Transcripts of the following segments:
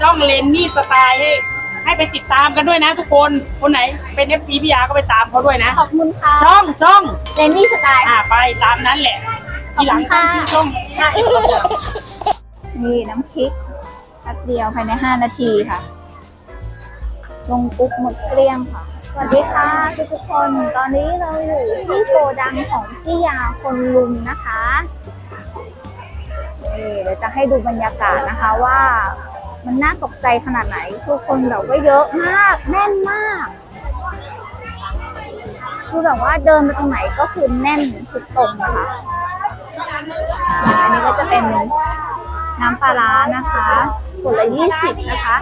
ช่องเลนนี่สไตล์ให้ให้ไปติดตามกันด้วยนะทุกคนคนไหนเป็นเอฟซีพี่ยาก็ไปตามเขาด้วยนะ ขอบคุณค่ะช่องช่องเรนนี่สไตล์อ่าไปตามนั้นแหละทีหลังช่องชื่อช่องห้าเอฟนี่น้ำพริกแป๊บเดียวภายใน 5 นาทีค่ะ ลงปุ๊บหมดเกลี้ยงค่ะ สวัสดีค่ะทุกทุกๆคน ตอนนี้เราอยู่ที่โกดังของพี่ยาคนลุมนะคะนี่เดี๋ยวจะให้ดูบรรยากาศนะคะว่า มันน่าตกใจขนาดไหนทุกคนแบบว่าเยอะมากแน่นมากคือแบบว่าเดินไปตรงไหนก็คือแน่นทุกตรงนะคะอันนี้ก็จะเป็นน้ำปลาร้านะคะขวดละ20นะคะ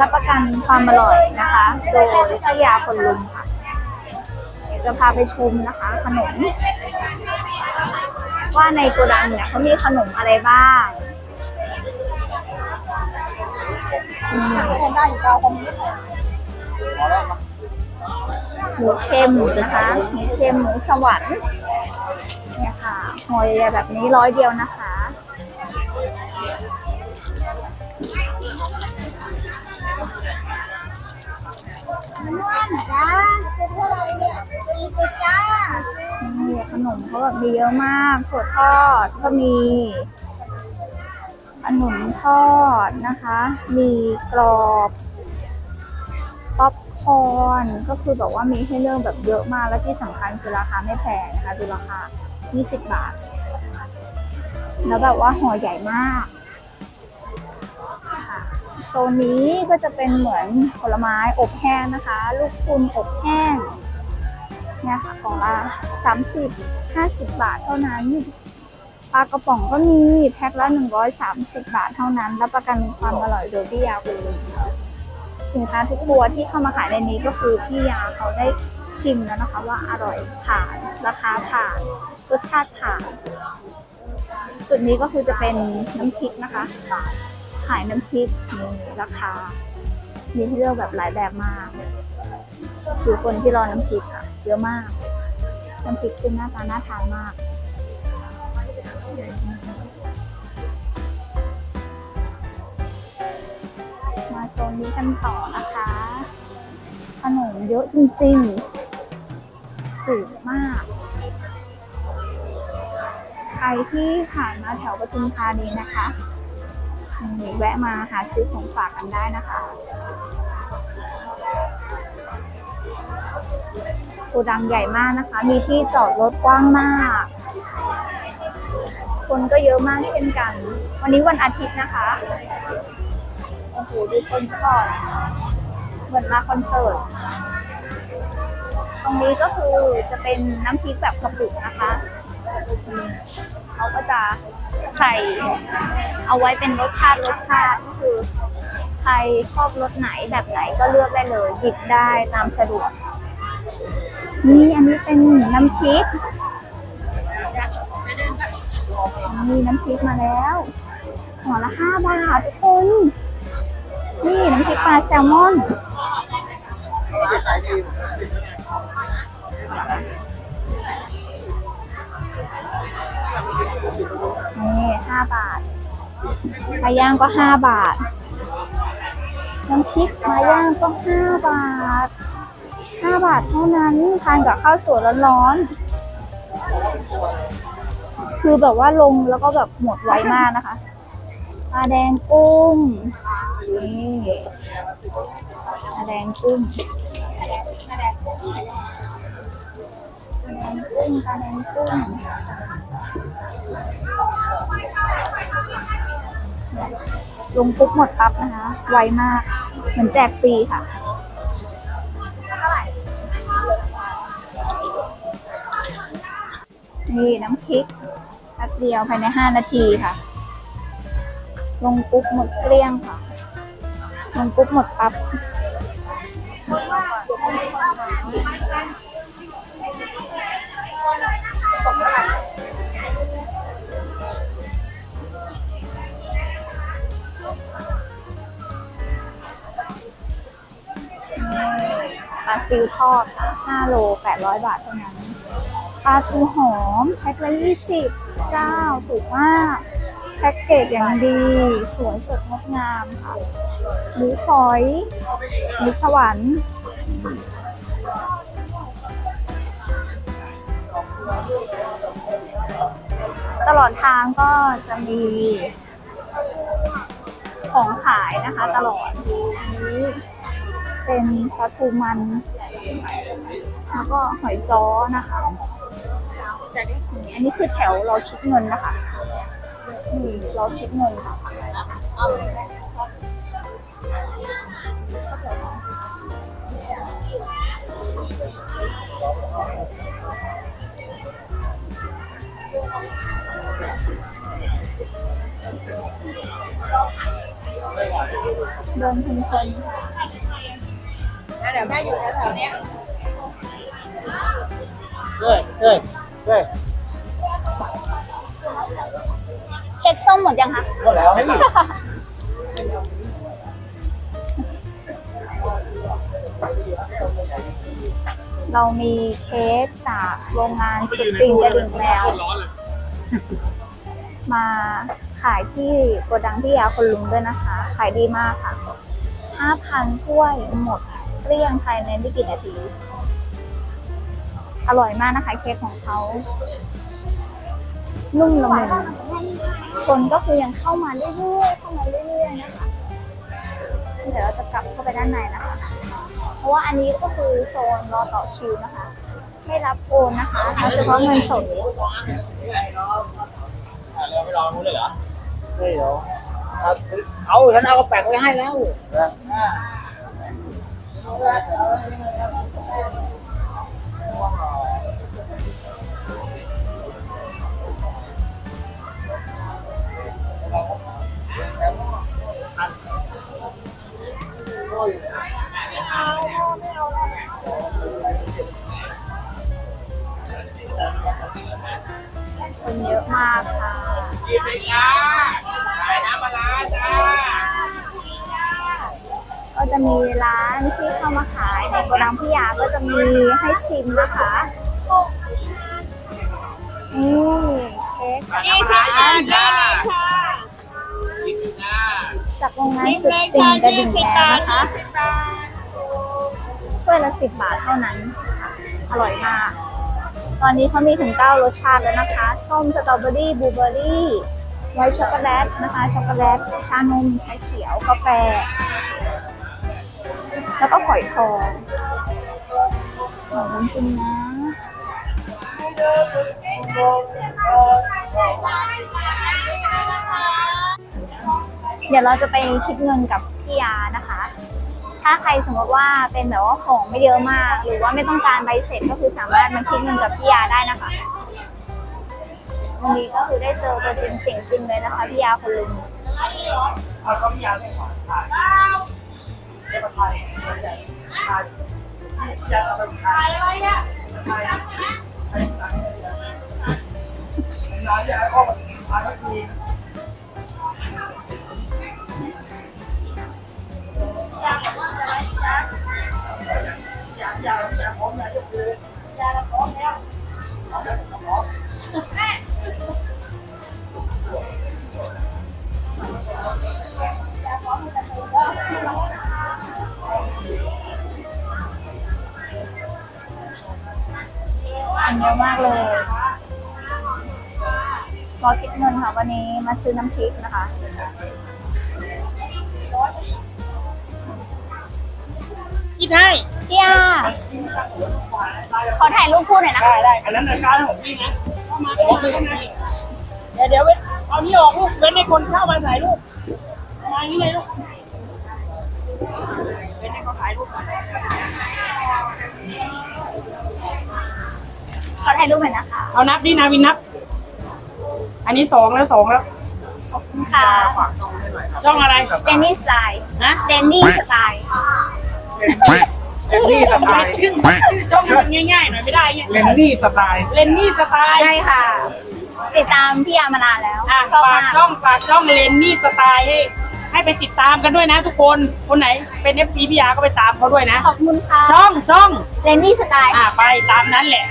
รับประกันความอร่อยนะคะ โดยพี่ยาคนลุมค่ะ จะพาไปชมนะคะ ขนม ว่าในโกดังเนี่ยเขามีขนมอะไรบ้าง อืมหมูเค็มนะคะหมูเค็มหมูสวรรค์เนี่ยค่ะหอยแบบนี้ร้อยเดียวนะคะจ้านี่ขนมเขาแบบมีเยอะมากถั่วทอดก็มี ขนมทอดนะคะ มีกรอบป๊อปคอนก็คือแบบว่ามีให้เลือกแบบเยอะมากแล้วที่สำคัญคือราคาไม่แพงนะคะดูราคา 20 บาท แล้วแบบว่าห่อใหญ่มากโซนนี้ก็จะเป็นเหมือนผลไม้อบแห้งนะคะ ลูกคุณอบแห้งเนี่ยค่ะกล่องละ30 50 บาทเท่านั้น ปลากระป๋องก็มีแพ็คละ 130 บาทเท่านั้น รับประกันความอร่อยโดยพี่ยาคุณลุงสินค้าทุกตัวที่เข้ามาขายในนี้ก็คือพี่ยาเขาได้ชิมแล้วนะคะว่าอร่อยผ่านราคาผ่านรสชาติผ่าน จุดนี้ก็คือจะเป็นน้ำพริกนะคะ ขายน้ำพริกนี่ราคา มีให้เลือกแบบหลายแบบมากคือคนที่รอน้ำพริกค่ะเยอะมากน้ำพริกคือหน้าตาน่าทานมาก มาโซนนี้กันต่อนะคะ ขนมเยอะจริงๆถูกมาก ใครที่ผ่านมาแถวปทุมธานีนะคะแวะมาหาซื้อของฝากกันได้นะคะโกดังใหญ่มากนะคะ มีที่จอดรถกว้างมาก คนก็เยอะมากเช่นกัน วันนี้วันอาทิตย์นะคะ โอ้โห ดูคนสปอร์ตเหมือนมาคอนเสิร์ต ตรงนี้ก็คือจะเป็นน้ำพริกแบบกระปุกนะคะ เขาก็จะใส่เอาไว้เป็นรสชาติรสชาติก็คือ ใครชอบรสไหนแบบไหนก็เลือกได้เลยหยิบได้ตามสะดวก นี่อันนี้เป็นน้ำพริก นี่น้ำพริกมาแล้วหัวละห้าบาททุกคนนี่น้ำพริกปลาแซลมอนนี่ห้าบาทปลาย่างก็ห้าบาทน้ำพริกปลาย่างก็ห้าบาทห้าบาทเท่านั้นทานกับข้าวสวยร้อนๆ คือแบบว่าลงแล้วก็แบบหมดไวมากนะคะปลาแดงกุ้งนี่ปลาแดงกุ้งปลาแดงกุ้งปลาแดงกุ้งปลาแดงกุ้งลงปุ๊บหมดปั๊บนะคะ ไวมาก เหมือนแจกฟรีค่ะนี่น้ำคิก เดียวภายใน 5 นาทีค่ะ ลงปุ๊บหมดเกลี้ยงค่ะ ลงปุ๊บหมดปั๊บปลาซิวทอดค่ะ5โล 800 บาทเท่านั้น ปลาทูหอมแพ็คละ20 เจ้าถูกมากแพ็พ็กเกจอย่างดี สวยสดงดงามค่ะหมูฝอยหมูสวรรค์ตลอดทางก็จะมีของขายนะคะตลอดนี้เป็นปลาทูมัน แล้วก็หอยจ้อนะคะ อันนี้คือแถวรอคิดเงินนะคะนี่รอคิดเงินค่ะเดินเพลินเดี๋ยวแม่อยู่แถวๆเนี้ยเฮ้ยเฮ้ยเฮ้ย กส้มหมดยังคะ หมดแล้วให้ดิเรามีเค้กจากโรงงานสุดติ่งกระดิ่งแมว มาขายที่โกดังพี่ยาคนลุงด้วยนะคะ ขายดีมากค่ะ 5,000 ถ้วยหมดเกลี้ยงภายในไม่กี่นาที อร่อยมากนะคะเค้กของเขา นุ่มละมุน คนก็คือยังเข้ามาเรื่อยๆเข้ามาเรื่อยๆนะคะเดี๋ยวเราจะกลับเข้าไปด้านในนะคะ เพราะว่าอันนี้ก็คือโซนรอต่อคิวนะคะ ไม่รับโอนนะคะเอาเฉพาะเงินสดเราไม่รอนู้นเลยเหรอเฮ้ยเดี๋ยวเอาเอาฉันเอากระแปงไว้ให้แล้ว คนเยอะมากค่ะกินไปจ้าขายน้ำปลาร้าจ้าก็จะมีร้านที่เข้ามาขายในโกดังพี่ยาก็จะมีให้ชิมนะคะนี่เค้กยี่สิบบาทจ้ายี่สิบจ้า จากโรงงานสุดติ่งกระดิ่งแดงนะคะถ้วยละสิบบาทเท่านั้น อร่อยมาก ตอนนี้เขามีถึง9รสชาติแล้วนะคะ ส้มสตรอเบอรี่บลูเบอรี่ไวท์ช็อกโกแลตนะคะ ช็อกโกแลต ชานม ชาเขียว กาแฟ แล้วก็ฝอยทองอร่อยจริงๆนะ เดี๋ยวเราจะไปคิดเงินกับพี่ยานะคะ ถ้าใครสมมติว่าเป็นแบบว่าของไม่เยอะมาก หรือว่าไม่ต้องการใบเสร็จก็คือสามารถมาคิดเงินกับพี่ยาได้นะคะวันนี้ก็คือได้เจอตัวจริงเสียงจริงเลยนะคะพี่ยาคนลุงเอาต้มยำให้หอมถ่ายเดี๋ยวมาถ่ายถ่า เยอะมากเลยรอคิดเงินค่ะวันนี้มาซื้อน้ำพริกนะคะกินให้พี่ยาขอถ่ายรูปคู่หน่อยนะได้ได้อันนั้นรายการของพี่นะเข้ามาเป็นข้างในเดี๋ยวเดี๋ยวเว้นเอานี่ออกลูกเว้นให้คนเข้ามาถ่ายรูปมาอย่างนี้เลยลูกายรูปหน่อยนะคะเอานับดินาวินนับ อันนี้สองแล้วสองแล้วขอบคุณค่ะช่องอะไรเจนนี่สไตล์นะเจนนี่สไตล์เลนนี่สไตล์ชื่อชื่อช่องมันง่ายๆหน่อยไม่ได้เงี้ยเลนนี่สไตล์เลนนี่สไตล์ใช่ค่ะ ติดตามพี่ยามานานแล้วอะชอบฝากมากช่องฝากช่องเลนนี่สไตล์ให้ให้ไปติดตามกันด้วยนะทุกคนคนไหนเป็นเอฟซีพี่ยาก็ไปตามเขาด้วยนะ ขอบคุณค่ะช่องช่องเจนนี่สไตล์ อะไปตามนั้นแหละ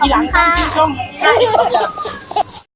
ทีหลังขอบคุณค่ะตั้งชื่อช่อง